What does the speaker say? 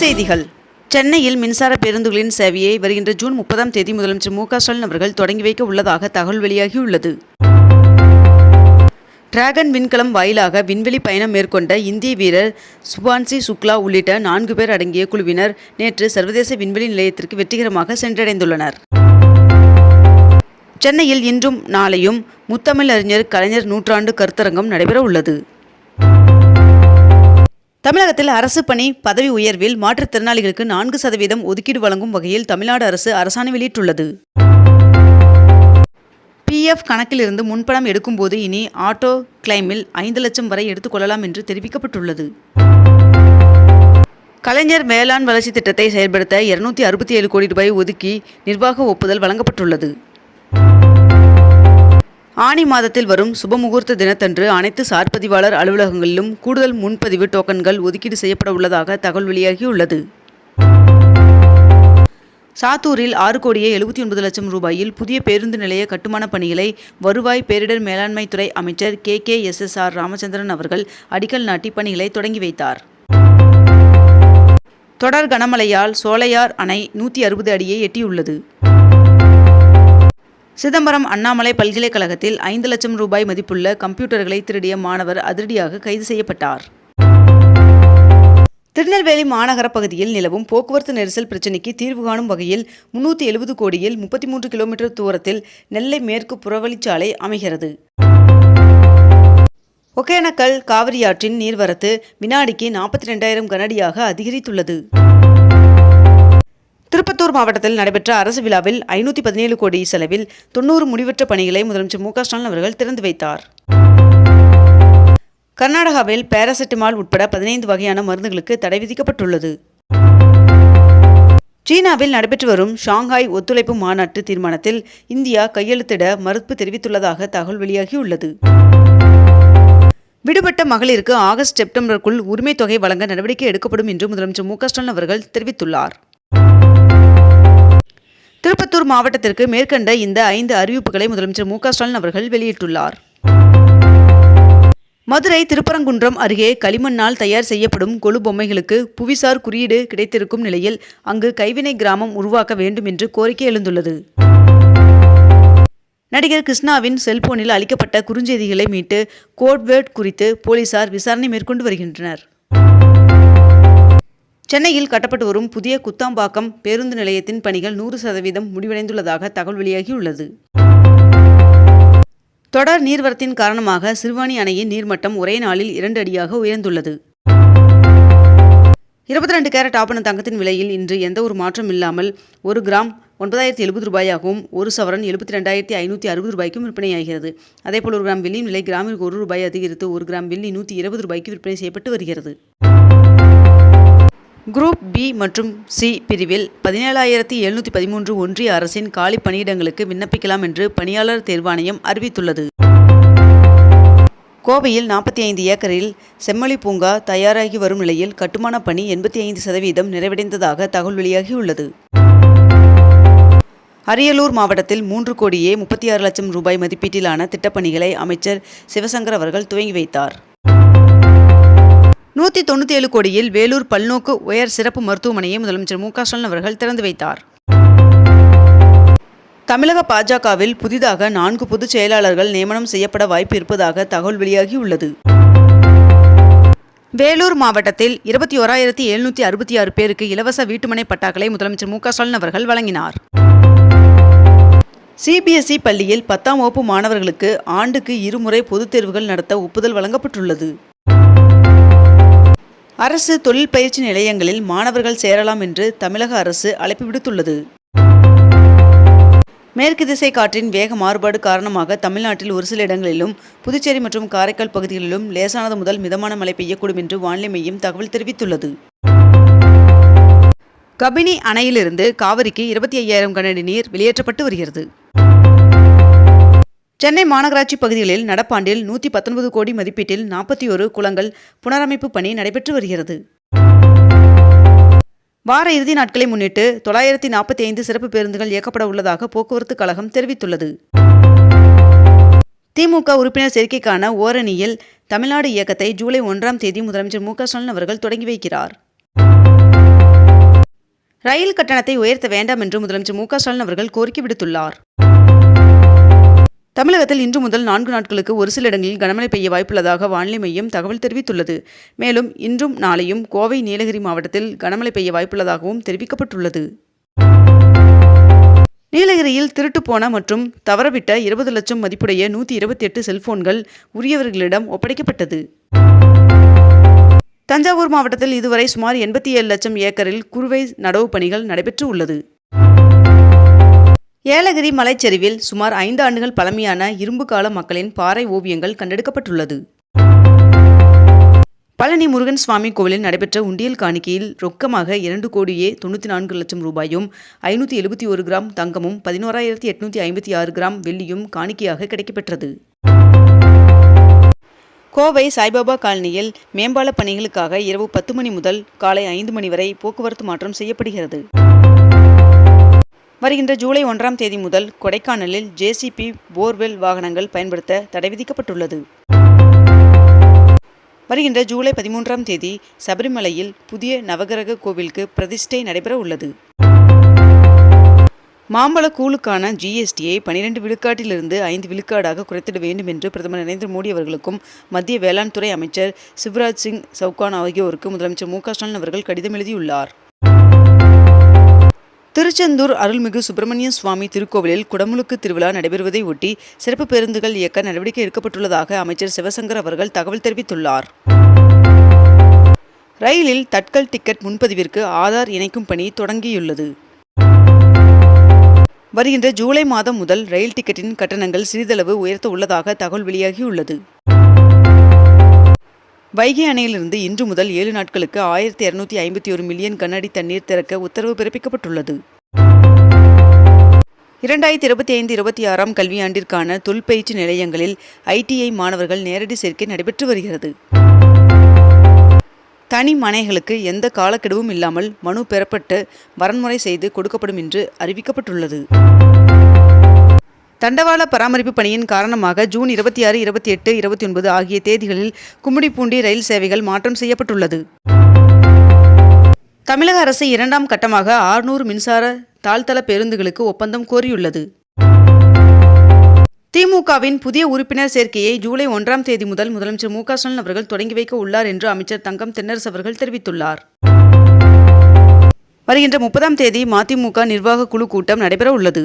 செய்திகள். சென்னையில் மின்சார பேருந்துகளின் சேவையை வருகின்ற ஜூன் முப்பதாம் தேதி முதலமைச்சர் மு க ஸ்டாலின் அவர்கள் தொடங்கி வைக்க உள்ளதாக தகவல் வெளியாகியுள்ளது. டிராகன் விண்கலம் வாயிலாக விண்வெளி பயணம் மேற்கொண்ட இந்திய வீரர் சுபான்சி சுக்லா உள்ளிட்ட நான்கு பேர் அடங்கிய குழுவினர் நேற்று சர்வதேச விண்வெளி நிலையத்திற்கு வெற்றிகரமாக சென்றடைந்துள்ளனர். சென்னையில் இன்றும் நாளையும் முத்தமிழறிஞர் கலைஞர் நூற்றாண்டு கருத்தரங்கம் நடைபெற உள்ளது தமிழகத்தில் அரசு பணி பதவி உயர்வில் மாற்றுத்திறனாளிகளுக்கு நான்கு சதவீதம் ஒதுக்கீடு வழங்கும் வகையில் தமிழ்நாடு அரசு அரசாணை வெளியிட்டுள்ளது. பிஎஃப் கணக்கிலிருந்து முன்பணம் எடுக்கும்போது இனி ஆட்டோ கிளைமில் ஐந்து லட்சம் வரை எடுத்துக்கொள்ளலாம் என்று தெரிவிக்கப்பட்டுள்ளது. கலைஞர் வேளாண் வளர்ச்சி திட்டத்தை செயல்படுத்த இருநூத்தி அறுபத்தி ஏழு கோடி ரூபாய் ஒதுக்கி நிர்வாக ஒப்புதல் வழங்கப்பட்டுள்ளது. ஆனி மாதத்தில் வரும் சுபமுகூர்த்த தினத்தன்று அனைத்து சார்பதிவாளர் அலுவலகங்களிலும் கூடுதல் முன்பதிவு டோக்கன்கள் ஒதுக்கீடு செய்யப்பட உள்ளதாக தகவல் வெளியாகியுள்ளது. சாத்தூரில் ஆறு கோடியே எழுபத்தி ஒன்பது லட்சம் ரூபாயில் புதிய பேருந்து நிலைய கட்டுமான பணிகளை வருவாய் பேரிடர் மேலாண்மைத்துறை அமைச்சர் K. K. S. S. R. Ramachandran அவர்கள் அடிக்கல் நாட்டி பணிகளை தொடங்கி வைத்தார். தொடர் கனமழையால் சோலையார் அணை நூற்றி அறுபது அடியை எட்டியுள்ளது. சிதம்பரம் அண்ணாமலை பல்கலைக்கழகத்தில் ஐந்து லட்சம் ரூபாய் மதிப்புள்ள கம்ப்யூட்டர்களை திருடிய மாணவர் அதிரடியாக கைது செய்யப்பட்டார். திருநெல்வேலி மாநகர பகுதியில் நிலவும் போக்குவரத்து நெரிசல் பிரச்சினைக்கு தீர்வு காணும் வகையில் முன்னூற்றி எழுபது கோடியில் முப்பத்தி மூன்று கிலோமீட்டர் தூரத்தில் நெல்லை மேற்கு புறவழிச்சாலை அமைகிறது. ஒகேனக்கல் காவிரியாற்றின் நீர்வரத்து வினாடிக்கு நாற்பத்தி ரெண்டாயிரம் கனடியாக அதிகரித்துள்ளது. திருப்பத்தூர் மாவட்டத்தில் நடைபெற்ற அரசு விழாவில் ஐநூற்றி பதினேழு கோடி செலவில் தொண்ணூறு முடிவற்ற பணிகளை முதலமைச்சர் மு ஸ்டாலின் அவர்கள் திறந்து வைத்தார். கர்நாடகாவில் பாராசெட்டமால் உட்பட பதினைந்து வகையான மருந்துகளுக்கு தடை விதிக்கப்பட்டுள்ளது. சீனாவில் நடைபெற்று வரும் ஷாங்காய் ஒத்துழைப்பு மாநாட்டு தீர்மானத்தில் இந்தியா கையெழுத்திட மறுப்பு தெரிவித்துள்ளதாக தகவல் வெளியாகியுள்ளது. விடுபட்ட மகளிருக்கு ஆகஸ்ட் செப்டம்பருக்குள் உரிமைத் தொகை வழங்க நடவடிக்கை எடுக்கப்படும் என்று முதலமைச்சர் மு ஸ்டாலின் அவர்கள் தெரிவித்துள்ளார். திருப்பத்தூர் மாவட்டத்திற்கு மேற்கண்ட இந்த ஐந்து அறிவிப்புகளை முதலமைச்சர் மு ஸ்டாலின் அவர்கள் வெளியிட்டுள்ளார். மதுரை திருப்பரங்குன்றம் அருகே களிமண்ணால் தயார் செய்யப்படும் கொலு பொம்மைகளுக்கு புவிசார் குறியீடு கிடைத்திருக்கும் நிலையில் அங்கு கைவினை கிராமம் உருவாக்க வேண்டும் என்று கோரிக்கை எழுந்துள்ளது. நடிகர் கிருஷ்ணாவின் செல்போனில் அளிக்கப்பட்ட குறுஞ்செய்திகளை மீட்டு கோட்வேர்ட் குறித்து போலீசார் விசாரணை மேற்கொண்டு வருகின்றனர். சென்னையில் கட்டப்பட்டு வரும் புதிய குத்தாம்பாக்கம் பேருந்து நிலையத்தின் பணிகள் நூறு சதவீதம் முடிவடைந்துள்ளதாக தகவல் வெளியாகியுள்ளது. தொடர் நீர்வரத்தின் காரணமாக சிறுவாணி அணையின் நீர்மட்டம் ஒரே நாளில் இரண்டு அடியாக உயர்ந்துள்ளது. இருபத்தி ரெண்டு கேரட் ஆபண தங்கத்தின் விலையில் இன்று எந்த ஒரு மாற்றம் இல்லாமல் ஒரு கிராம் ஒன்பதாயிரத்தி எழுபது ரூபாயாகவும் ஒரு சவரன் எழுபத்தி ரெண்டாயிரத்தி ஐநூற்றி அறுபது ரூபாய்க்கும் விற்பனையாகிறது. அதேபோல் ஒரு கிராம் வெள்ளியின் விலை கிராமிற்கு ஒரு ரூபாய் அதிகரித்து ஒரு கிராம் வெள்ளி நூற்றி இருபது ரூபாய்க்கு விற்பனை செய்யப்பட்டு வருகிறது. குரூப் பி மற்றும் சி பிரிவில் பதினேழாயிரத்தி எழுநூற்றி பதிமூன்று ஒன்றிய அரசின் காலி பணியிடங்களுக்கு விண்ணப்பிக்கலாம் என்று பணியாளர் தேர்வாணையம் அறிவித்துள்ளது. கோவையில் நாற்பத்தி ஐந்து ஏக்கரில் செம்மொழி பூங்கா தயாராகி வரும் நிலையில் கட்டுமான பணி எண்பத்தி ஐந்து சதவீதம் நிறைவடைந்ததாக தகவல் வெளியாகியுள்ளது. அரியலூர் மாவட்டத்தில் மூன்று கோடியே முப்பத்தி ஆறு லட்சம் ரூபாய் மதிப்பீட்டிலான திட்டப்பணிகளை அமைச்சர் சிவசங்கர் அவர்கள் துவங்கி வைத்தார். நூற்றி தொண்ணூற்றி ஏழு கோடியில் வேலூர் பல்நோக்கு உயர் சிறப்பு மருத்துவமனையை முதலமைச்சர் மு க ஸ்டாலின் அவர்கள் திறந்து வைத்தார். தமிழக பாஜகவில் புதிதாக நான்கு பொதுச் செயலாளர்கள் நியமனம் செய்யப்பட வாய்ப்பு இருப்பதாக தகவல் வெளியாகியுள்ளது. வேலூர் மாவட்டத்தில் இருபத்தி ஓராயிரத்தி எழுநூற்றி அறுபத்தி ஆறு பேருக்கு இலவச வீட்டுமனை பட்டாக்களை முதலமைச்சர் மு க ஸ்டாலின் அவர்கள் வழங்கினார். சிபிஎஸ்இ பள்ளியில் பத்தாம் வகுப்பு மாணவர்களுக்கு ஆண்டுக்கு இருமுறை பொதுத் தேர்வுகள் நடத்த ஒப்புதல் வழங்கப்பட்டுள்ளது. அரசு தொழில் பயிற்சி நிலையங்களில் மாணவர்கள் சேரலாம் என்று தமிழக அரசு அழைப்பு விடுத்துள்ளது. மேற்கு திசை காற்றின் வேக மாறுபாடு காரணமாக தமிழ்நாட்டில் ஒரு சில இடங்களிலும் புதுச்சேரி மற்றும் காரைக்கால் பகுதிகளிலும் லேசானது முதல் மிதமான மழை பெய்யக்கூடும் என்று வானிலை மையம் தகவல் தெரிவித்துள்ளது. கபினி அணையிலிருந்து காவிரிக்கு இருபத்தி ஐயாயிரம் கனஅடி நீர் வெளியேற்றப்பட்டு வருகிறது. சென்னை மாநகராட்சி பகுதிகளில் நடப்பாண்டில் நூற்றி பத்தொன்பது கோடி மதிப்பீட்டில் நாற்பத்தி ஒரு குளங்கள் புனரமைப்பு பணி நடைபெற்று வருகிறது. வார இறுதி நாட்களை முன்னிட்டு தொள்ளாயிரத்தி நாற்பத்தி ஐந்து சிறப்பு பேருந்துகள் இயக்கப்பட உள்ளதாக போக்குவரத்து கழகம் தெரிவித்துள்ளது. திமுக உறுப்பினர் சேர்க்கைக்கான ஓரணியில் தமிழ்நாடு இயக்கத்தை ஜூலை ஒன்றாம் தேதி முதலமைச்சர் மு க ஸ்டாலின் அவர்கள் தொடங்கி வைக்கிறார். ரயில் கட்டணத்தை உயர்த்த வேண்டாம் என்று முதலமைச்சர் மு க ஸ்டாலின் அவர்கள் கோரிக்கை விடுத்துள்ளார். தமிழகத்தில் இன்று முதல் நான்கு நாட்களுக்கு ஒரு சில இடங்களில் கனமழை பெய்ய வாய்ப்புள்ளதாக வானிலை மையம் தகவல் தெரிவித்துள்ளது. மேலும் இன்றும் நாளையும் கோவை நீலகிரி மாவட்டத்தில் கனமழை பெய்ய வாய்ப்புள்ளதாகவும் தெரிவிக்கப்பட்டுள்ளது. நீலகிரியில் திருட்டுப்போன மற்றும் தவறவிட்ட இருபது லட்சம் மதிப்புடைய நூற்றி இருபத்தி எட்டு செல்போன்கள் உரியவர்களிடம் ஒப்படைக்கப்பட்டது. தஞ்சாவூர் மாவட்டத்தில் இதுவரை சுமார் எண்பத்தி ஏழு லட்சம் ஏக்கரில் குறுவை நடவு பணிகள் நடைபெற்று உள்ளது. ஏலகிரி மலைச்சரிவில் சுமார் ஐந்து ஆண்டுகள் பழமையான இரும்பு கால மக்களின் பாறை ஓவியங்கள் கண்டெடுக்கப்பட்டுள்ளது. பழனி முருகன் சுவாமி கோவிலில் நடைபெற்ற உண்டியல் காணிக்கையில் ரொக்கமாக இரண்டு கோடியே தொண்ணூற்றி நான்கு லட்சம் ரூபாயும் ஐநூற்றி எழுபத்தி ஒரு கிராம் தங்கமும் பதினோராயிரத்தி எட்நூற்றி ஐம்பத்தி ஆறு கிராம் வெள்ளியும் காணிக்கையாக கிடைக்கப்பெற்றது. கோவை சாய்பாபா காலனியில் மேம்பால பணிகளுக்காக இரவு பத்து மணி முதல் காலை ஐந்து மணி வரை போக்குவரத்து மாற்றம் செய்யப்படுகிறது. வருகின்ற ஜூலை ஒன்றாம் தேதி முதல் கொடைக்கானலில் ஜேசிபி போர்வெல் வாகனங்கள் பயன்படுத்த தடை விதிக்கப்பட்டுள்ளது. வருகின்ற ஜூலை பதிமூன்றாம் தேதி சபரிமலையில் புதிய நவகிரக கோவிலுக்கு பிரதிஷ்டை நடைபெற உள்ளது. மாம்பழ கூழுக்கான ஜிஎஸ்டியை பனிரெண்டு விழுக்காட்டிலிருந்து ஐந்து விழுக்காடாக குறைத்திட வேண்டும் என்று பிரதமர் நரேந்திர மோடி அவர்களுக்கும் மத்திய வேளாண் துறை அமைச்சர் சிவராஜ் சிங் சவுகான் ஆகியோருக்கு முதலமைச்சர் மு க ஸ்டாலின் அவர்கள் கடிதம் எழுதியுள்ளார். திருச்செந்தூர் அருள்மிகு சுப்பிரமணிய சுவாமி திருக்கோவிலில் குடமுழுக்கு திருவிழா நடைபெறுவதை ஒட்டி சிறப்பு பேருந்துகள் இயக்க நடவடிக்கை எடுக்கப்பட்டுள்ளதாக அமைச்சர் சிவசங்கர் அவர்கள் தகவல் தெரிவித்துள்ளார். ரயிலில் தட்கல் டிக்கெட் முன்பதிவிற்கு ஆதார் இணைக்கும் பணி தொடங்கியுள்ளது. வருகின்ற ஜூலை மாதம் முதல் ரயில் டிக்கெட்டின் கட்டணங்கள் சிறிதளவு உயர்த்த உள்ளதாக தகவல் வெளியாகியுள்ளது. வைகை அணையிலிருந்து இன்று முதல் ஏழு நாட்களுக்கு ஆயிரத்தி இருநூத்தி ஐம்பத்தி ஒரு மில்லியன் கனஅடி தண்ணீர் திறக்க உத்தரவு பிறப்பிக்கப்பட்டுள்ளது. இரண்டாயிரத்தி இருபத்தி ஐந்து இருபத்தி ஆறாம் கல்வியாண்டிற்கான தொல்பயிற்சி நிலையங்களில் ஐடிஐ மாணவர்கள் நேரடி சேர்க்கை நடைபெற்று வருகிறது. தனி மனைகளுக்கு எந்த காலக்கெடுவும் இல்லாமல் மனு பெறப்பட்டு வரன்முறை செய்து கொடுக்கப்படும் என்று அறிவிக்கப்பட்டுள்ளது. தண்டவாள பராமரிப்பு பணியின் காரணமாக ஜூன் இருபத்தி ஆறு இருபத்தி எட்டு இருபத்தி ஒன்பது ஆகிய தேதிகளில் கும்மிடிப்பூண்டி ரயில் சேவைகள் மாற்றம் செய்யப்பட்டுள்ளது. தமிழக அரசு இரண்டாம் கட்டமாக ஆறுநூறு மின்சார தாழ்த்தள பேருந்துகளுக்கு ஒப்பந்தம் கோரியுள்ளது. திமுகவின் புதிய உறுப்பினர் சேர்க்கையை ஜூலை ஒன்றாம் தேதி முதல் முதலமைச்சர் மு ஸ்டாலின் அவர்கள் தொடங்கி வைக்க உள்ளார் என்று அமைச்சர் தங்கம் தென்னரசு அவர்கள் தெரிவித்துள்ளார். வருகின்ற முப்பதாம் தேதி மதிமுக நிர்வாக குழு கூட்டம் நடைபெற உள்ளது.